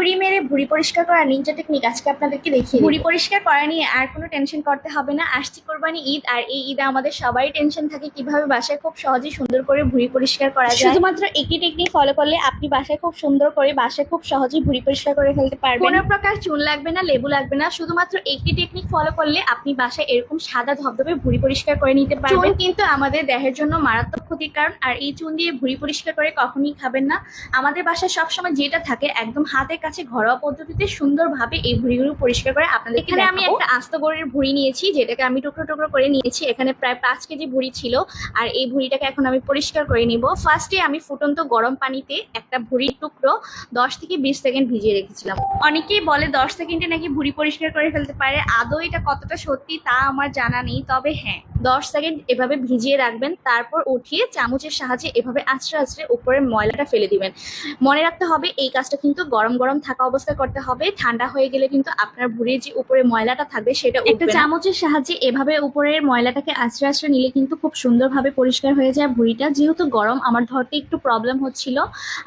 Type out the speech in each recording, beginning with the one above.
ভুড়ি মেরে ভুড়ি পরিষ্কার করা নিনজা টেকনিক আজকে আপনাদেরকে দেখিয়ে ভুড়ি পরিষ্কার করা নিয়ে আর কোনো টেনশন করতে হবে না। আসছি কোরবানি ঈদ আর এই ঈদে আমাদের সবারই টেনশন থাকে কীভাবে বাসায় খুব সহজেই সুন্দর করে ভুড়ি পরিষ্কার করা যায়। শুধুমাত্র একটি টেকনিক ফলো করলে আপনি বাসায় খুব সুন্দর করে বাসায় খুব সহজেই ভুড়ি পরিষ্কার করে ফেলতে পারবেন। কোনো প্রকার চুন লাগবে না লেবু লাগবে না শুধুমাত্র একটি টেকনিক ফলো করলে আপনি বাসায় এরকম সাদা ধবধবে ভুড়ি পরিষ্কার করে নিতে পারবেন। কিন্তু আমাদের দেহের জন্য মারাত্মক ক্ষতির কারণ আর এই চুন দিয়ে ভুড়ি পরিষ্কার করে কখনই খাবেন না। আমাদের বাসায় সবসময় যেটা থাকে একদম হাতের কাছে ঘরোয়া পদ্ধতিতে সুন্দরভাবে এই ভুড়িগুলো পরিষ্কার করে আপনাদের এখানে আমি একটা আস্ত গরুর ভুড়ি নিয়েছি যেটাকে আমি টুকরো টুকরো করে নিয়েছি। এখানে প্রায় পাঁচ কেজি ভুড়ি ছিল আর এই ভুড়িটাকে এখন আমি পরিষ্কার করে নিব। ফার্স্টে আমি ফুটন্ত গরম পানিতে একটা ভুড়ির টুকরো দশ থেকে বিশ সেকেন্ড ভিজিয়ে রেখেছিলাম। অনেকেই বলে দশ সেকেন্ডে নাকি ভুড়ি পরিষ্কার করে ফেলতে পারে। আদৌ এটা কতটা সত্যি তা আমার জানা নেই তবে হ্যাঁ। দশ সেকেন্ড এভাবে ভিজিয়ে রাখবেন তারপর উঠিয়ে চামচের সাহায্যে এভাবে আছড়ে আছড়ে উপরের ময়লাটা ফেলে দিবেন। মনে রাখতে হবে এই কাজটা কিন্তু গরম গরম থাকা অবস্থায় করতে হবে ঠান্ডা হয়ে গেলে কিন্তু আপনার ভুঁড়ির যে উপরে ময়লাটা থাকবে সেটা একটা চামচের সাহায্যে এভাবে উপরের ময়লাটাকে আছড়ে আছড়ে নিলে কিন্তু খুব সুন্দরভাবে পরিষ্কার হয়ে যায় ভুঁড়িটা। যেহেতু গরম আমার ধরতে একটু প্রবলেম হচ্ছিল।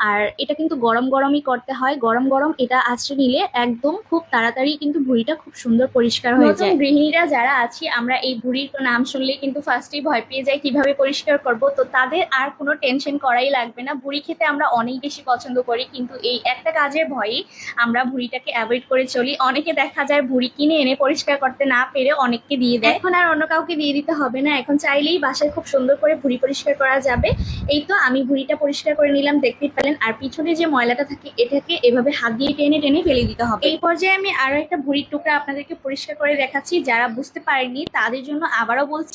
আর এটা কিন্তু গরম গরমই করতে হয়। গরম গরম এটা আছড়ে নিলে একদম খুব তাড়াতাড়ি কিন্তু ভুঁড়িটা খুব সুন্দর পরিষ্কার হয়ে যায়। গৃহিণীরা যারা আছি আমরা এই ভুঁড়ির নাম শুনলেই কিন্তু ফার্স্টেই ভয় পেয়ে যাই কীভাবে পরিষ্কার করব। তো তাদের আর কোনো টেনশন করাই লাগবে না। ভুঁড়ি খেতে আমরা অনেক বেশি পছন্দ করি, কিন্তু এই একটা কাজের ভয়ে আমরা ভুঁড়িটাকে অ্যাভয়েড করে চলি। অনেকে দেখা যায় ভুঁড়ি কিনে এনে পরিষ্কার করতে না পেরে অনেককে দিয়ে দেয়। এখন আর অন্য কাউকে দিয়ে দিতে হবে না। এখন চাইলেই বাসায় খুব সুন্দর করে ভুঁড়ি পরিষ্কার করা যাবে। এই তো আমি ভুঁড়িটা পরিষ্কার করে নিলাম, দেখতেই পেলেন। আর পিছনে যে ময়লাটা থাকে, এটাকে এভাবে হাত দিয়ে টেনে টেনে ফেলে দিতে হবে। এই পর্যায়ে আমি আরও একটা ভুঁড়ির টুকরা আপনাদেরকে পরিষ্কার করে দেখাচ্ছি। যারা বুঝতে পারেনি তাদের জন্য আবারও বলছি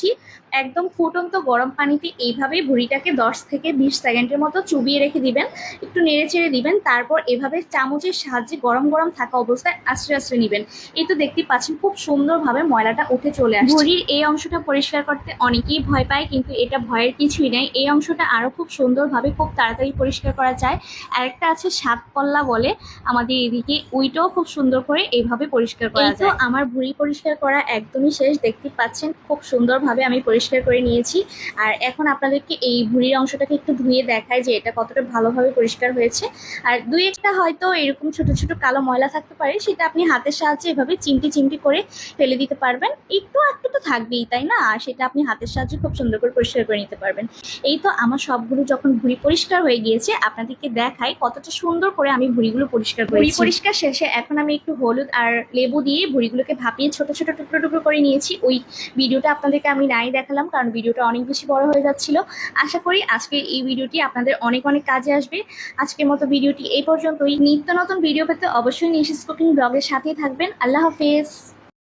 একদম ফুটন্ত গরম পানিতে এইভাবে ভুঁড়িটাকে দশ থেকে বিশ সেকেন্ডের মতো চুবিয়ে রেখে দিবেন। একটু নেড়ে চেড়ে দিবেন তারপর এভাবে চামচের সাহায্যে গরম গরম থাকা অবস্থায় আস্তে আস্তে নিবেন। এই তো দেখতে পাচ্ছেন খুব সুন্দরভাবে ময়লাটা উঠে চলে আসে ভুঁড়ির এই অংশটা পরিষ্কার করতে অনেকেই ভয় পায় কিন্তু এটা ভয়ের কিছুই নেই। এই অংশটা আরও খুব সুন্দরভাবে খুব তাড়াতাড়ি পরিষ্কার করা যায়। আরেকটা আছে সাত পল্লা বলে আমাদের এদিকে উইটাও খুব সুন্দর করে এইভাবে পরিষ্কার করা যায় তো আমার ভুঁড়ি পরিষ্কার করা একদমই শেষ। দেখতে পাচ্ছেন খুব সুন্দরভাবে আমি পরিষ্কার করে নিয়েছি। আর এখন আপনাদেরকে এই ভুঁড়ির অংশটাকে একটু ধুয়ে দেখায় যে এটা কতটা ভালোভাবে পরিষ্কার হয়েছে। আর দুই একটা হয়তো এরকম ছোট ছোট কালো ময়লা থাকতে পারে, সেটা আপনি হাতের সাহায্যে এভাবে চিমটি চিমটি করে ফেলে দিতে পারবেন। একটু একটু তো থাকবেই তাই না? আর সেটা আপনি হাতের সাহায্যে খুব সুন্দর করে পরিষ্কার করে নিতে পারবেন। এই তো আমার সবগুলো যখন ভুঁড়ি পরিষ্কার হয়ে গিয়েছে আপনাদেরকে দেখাই কতটা সুন্দর করে আমি ভুঁড়িগুলো পরিষ্কার করি ভুঁড়ি পরিষ্কার শেষে এখন আমি একটু হলুদ আর লেবু দিয়ে ভুঁড়িগুলোকে ভাপিয়ে ছোট ছোট টুকরো টুকরো করে নিয়েছি। ওই ভিডিওটা আপনাদেরকে আমি নাই দেখালাম কারণ ভিডিওটা অনেক বেশি বড় হয়ে যাচ্ছিল। আশা করি আজকে এই ভিডিওটি আপনাদের অনেক অনেক কাজে আসবে। আজকের মতো ভিডিওটি এই পর্যন্তই। নিত্য নতুন ভিডিও পেতে অবশ্যই নিশিস কুকিং ব্লগের সাথেই থাকবেন। আল্লাহ হাফেজ।